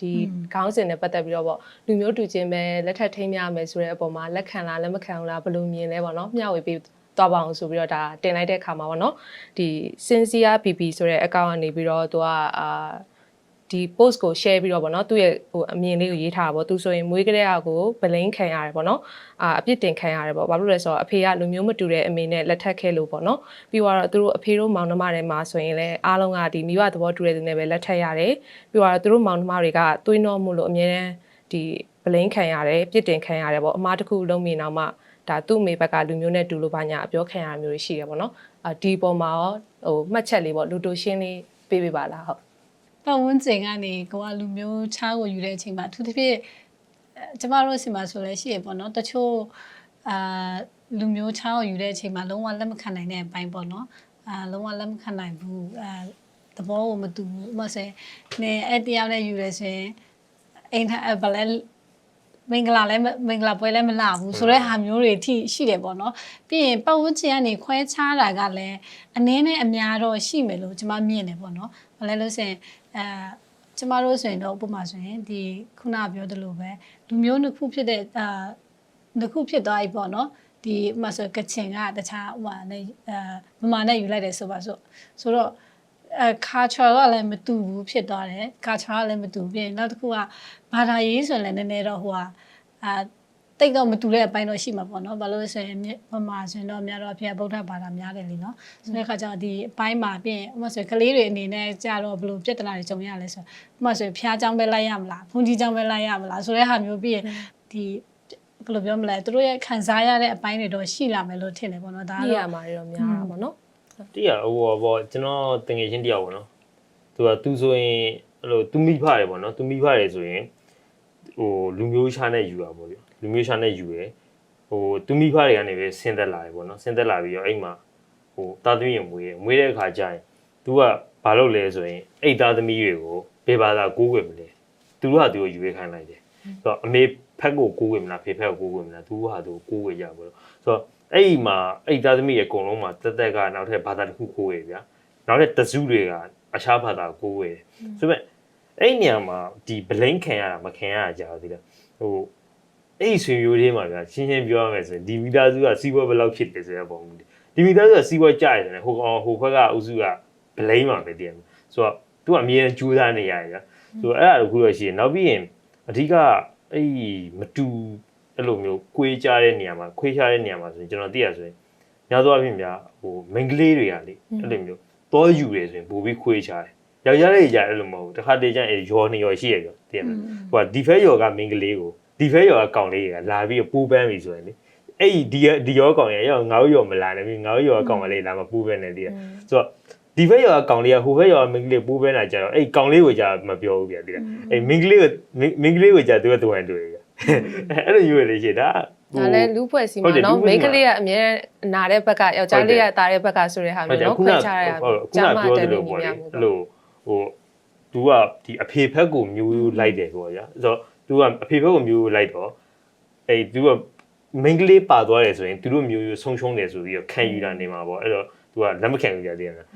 ဒီခေါင်းစဉ်နဲ့ပတ်သက်ပြီးတော့ပေါ့လူမျိုးတူချင်းပဲလက်ထပ်ထိမ်းမြမယ်ဆိုတဲ့အပေါ်မှာလက်ခံလားလက်မခံဘူးလားဘယ်လိုမြင်လဲပေါ့နော်မျှဝေပေးသွားပါအောင်ဆိုပြီးတော့ဒါတင်လိုက်တဲ့ခါမှာပေါ့နော်ဒီ Sincere PP ဆိုတဲ့ account ကနေပြီးတော့သူကအာ ဒီ post ကို share ပြီးတော့ဗောနော်သူ့ရဲ့ဟိုအမြင်လေးကိုရေးထားတာဗောသူဆိုရင်မွေးကလေးအကိုဗလိန်ခံရတယ်ဗောနော်အာအပြစ်တင်ခံရတယ်ဗောဘာလို့လဲဆိုတော့အဖေကလူမျိုးမတူတဲ့အမေနဲ့လက်ထပ်ခဲ့လို့ဗောနော်ပြီးတော့သူတို့အဖေတို့မောင်နှမတွေမှာဆိုရင်လည်းအားလုံးကဒီမိဘသဘောတူတဲ့သူနဲ့ပဲလက်ထပ်ရတယ်ပြီးတော့သူတို့မောင်နှမတွေကသွေးနှောမှုလို့အမြဲတမ်းဒီဗလိန်ခံရတယ်ပြစ်တင်ခံရတယ်ဗောအမားတစ်ခုလုံးမြင်တော့မှဒါသူ့အမေဘက်ကလူမျိုးနဲ့တူလို့ပါညာအပြောခံရမျိုးတွေရှိတယ်ဗောနော်အာဒီပေါ်မှာရောဟိုမှတ်ချက်လေးဗောလူတိုရှင်းလေးပေးပေးပါလားဟုတ် ပတ်ဝန်းကျင်ကနေကိုကလူမျိုးချားကိုယူတဲ့အချိန်မှာအထူးသဖြင့်အဲကျမတို့ဆီမှာဆိုလဲရှိရပေါ့နော်တချို့အာလူမျိုးချားကိုယူတဲ့အချိန်မှာလုံးဝလက်မခံနိုင်တဲ့အပိုင်းပေါ့နော်အာလုံးဝလက်မခံနိုင်ဘူးအာသဘောကိုမတူဘူးဥပမာဆိုရင်နင်အဲ့တရားနဲ့ယူရဲဆိုရင်အိမ်ထအဲ့ဗလဲမင်္ဂလာလည်းမမင်္ဂလာပွဲလည်းမလာဘူးဆိုတဲ့ဟာမျိုးတွေအထိရှိတယ်ပေါ့နော်ပြီးရင်ပတ်ဝန်းကျင်ကနေခွဲခြားတာကလည်းအနည်းနဲ့အများတော့ရှိမယ်လို့ကျွန်မမြင်တယ်ပေါ့နော်ဘာလဲလို့ဆိုရင် အဲကျမတို့ဆိုရင်တော့ဥပမာဆိုရင်ဒီခုနပြောသလိုပဲလူမျိုးနှစ်ခုဖြစ်တဲ့အာနှစ်ခုဖြစ်သွားပြီပေါ့နော်ဒီဥပမာဆိုကချင်ကတခြားဥပမာနဲ့အဲမမနဲ့ယူလိုက်တယ်ဆိုပါဆိုဆိုတော့အဲ culture ကလည်းမတူဘူးဖြစ်သွားတယ် culture ကလည်းမတူပြင်နောက်တစ်ခုကဘာသာရေးဆိုရင်လည်းနည်းနည်းတော့ဟိုဟာအာ တိတ်တော့မတူတဲ့အပိုင်းတော့ရှိမှာပေါ့နော်ဘာလို့လဲဆိုရင်မမဆိုရင်တော့များတော့အဖေဗုဒ္ဓဘာသာများတယ်လीနော်ဆိုတဲ့အခါကျတော့ဒီအပိုင်းမှာပြင်ဥပမာဆိုရင်ကလေးတွေအနေနဲ့ကြာတော့ဘယ်လိုပြဿနာတွေကြုံရလဲဆိုတော့ဥပမာဆိုရင်ဖျားเจ้าပဲလိုက်ရမလားဘုန်းကြီးเจ้าပဲလိုက်ရမလားဆိုတဲ့ဟာမျိုးပြီးရင်ဒီဘယ်လိုပြောမလဲသူတို့ရဲ့ခံစားရတဲ့အပိုင်းတွေတော့ရှိလာမယ်လို့ထင်တယ်ပေါ့နော်ဒါ နေ ကတော့ ရာမှာတွေတော့များတာပေါ့နော် တိရဟိုဘောကျွန်တော်တငယ်ချင်းတယောက်ပေါ့နော်သူကသူဆိုရင်အဲ့လိုသူမိဖတယ်ပေါ့နော်သူမိဖတယ်ဆိုရင်ဟိုလူမျိုးခြားနဲ့ယူတာပေါ့ဗျ လူမျိုးခြားနဲ့ယူရယ်ဟိုသူမိဖတွေကနေပဲဆင်းသက်လာတယ်ပေါ့နော်ဆင်းသက်လာပြီးတော့အဲ့မှာဟိုတာသမီးရမွေးရယ်မွေးတဲ့အခါကျရင်သူကဘာလုပ်လဲဆိုရင်အဲ့သားသမီးတွေကိုဘယ်ဘာသာကိုးကွယ်မလဲသူတို့ဟာသူကိုယူရခိုင်းလိုက်တယ်ဆိုတော့အမေဖက်ကိုကိုးကွယ်မလားဖေဖက်ကိုကိုးကွယ်မလားသူဟာသူကိုးကွယ်ကြပါတော့ဆိုတော့အဲ့ဒီမှာအဲ့သားသမီးရဲ့အကုန်လုံးမှာတက်တက်ကနောက်ထပ်ဘာသာတစ်ခုကိုးကွယ်ဗျာနောက်ထပ်တစုတွေကအခြားဘာသာကိုးကွယ်တယ်ဆိုပေမဲ့အဲ့ဒီနေရာမှာဒီဘလိန်ခံရတာမခံရတာကြာသေးတယ်ဟို အဲ့ဒီဆွေမျိုးတွေမှာဗျာရှင်းရှင်းပြောရမယ်ဆိုရင်ဒီမိသားစုကစီးပွားဘယ်လောက်ဖြစ်တယ်ဆိုတဲ့ပုံမျိုးဒီမိသားစုကစီးပွားကြရတယ်ဟိုကောင်ဟိုဘက်ကအုပ်စုကဘလိန်မှာပဲတည်ရမယ်ဆိုတော့သူကအမြဲတမ်းကြိုးစားနေရတယ်ဗျာဆိုတော့အဲ့ဒါတခုတော့ရှိရင်နောက်ပြီးရင်အဓိကအဲ့ဒီမတူအဲ့လိုမျိုးကွေးကြတဲ့နေရာမှာခွေးချတဲ့နေရာမှာဆိုရင်ကျွန်တော်သိရဆိုရင်များသောအားဖြင့်ဗျာဟိုမိန်းကလေးတွေကလေအဲ့လိုမျိုးတောယူတယ်ဆိုရင်ပိုပြီးခွေးချတယ်ယောက်ျားလေးကြအဲ့လိုမဟုတ်ဘူးတစ်ခါတည်းကျရင်ရောနေရောရှိရကြောသိရမလားဟိုကဒီဖဲယောကမိန်းကလေးကို ဒီဖဲယောကကောင်လေးတွေကလာပြီးပူးပန်းပြီဆိုရင်လေအဲ့ဒီဒီဒီရောကောင်ရရောငါ့ရောမလာနဲ့ပြီးငါ့ရောကောင်ကလေးလာမပူးပန်းနေတည်းဆိုတော့ဒီဖက်ရောကောင်လေးကဟိုဖက်ရောမိန်းကလေးပူးပန်းလာကြတော့အဲ့ကောင်လေးကိုကြာမပြောဘူးပြတည်လားအဲ့မိန်းကလေးကိုမိန်းကလေးကိုကြာသူကတူဟန်တူရယ်အဲ့လိုယူရလေရှိတာဒါလည်းလူဖွဲ့စီဟုမှာတ်တယ်နော်လူဖွဲ့မိစီန်းကလေးကအမြဲနာတဲ့ဘက်ကယောက်ျားလေးကတာတဲ့ဘက်ကဆိုတဲ့ဟာဟုတ်မျိုးတယ်နော်ခုနခွဲကခြားရတာဟုတ်ခုနပြောသလိုပေါ့လေအဲ့အဲ့လိုဟို तू ကဒီအဖေဖက်ကိုမျိုးလိုက်တယ်ပေါ့ဗျာဆိုတော့ သူကအဖေဘက်ကိုမျိုးလိုက်တော့အဲ့သူက main ကလေးပါသွားတယ်ဆိုရင်သူတို့မျိုးရိုးဆုံးရှုံးတယ်ဆိုပြီးတော့ခံယူတာနေမှာပေါ့အဲ့တော့သူကလက်မခံဘူးကြသေးတယ်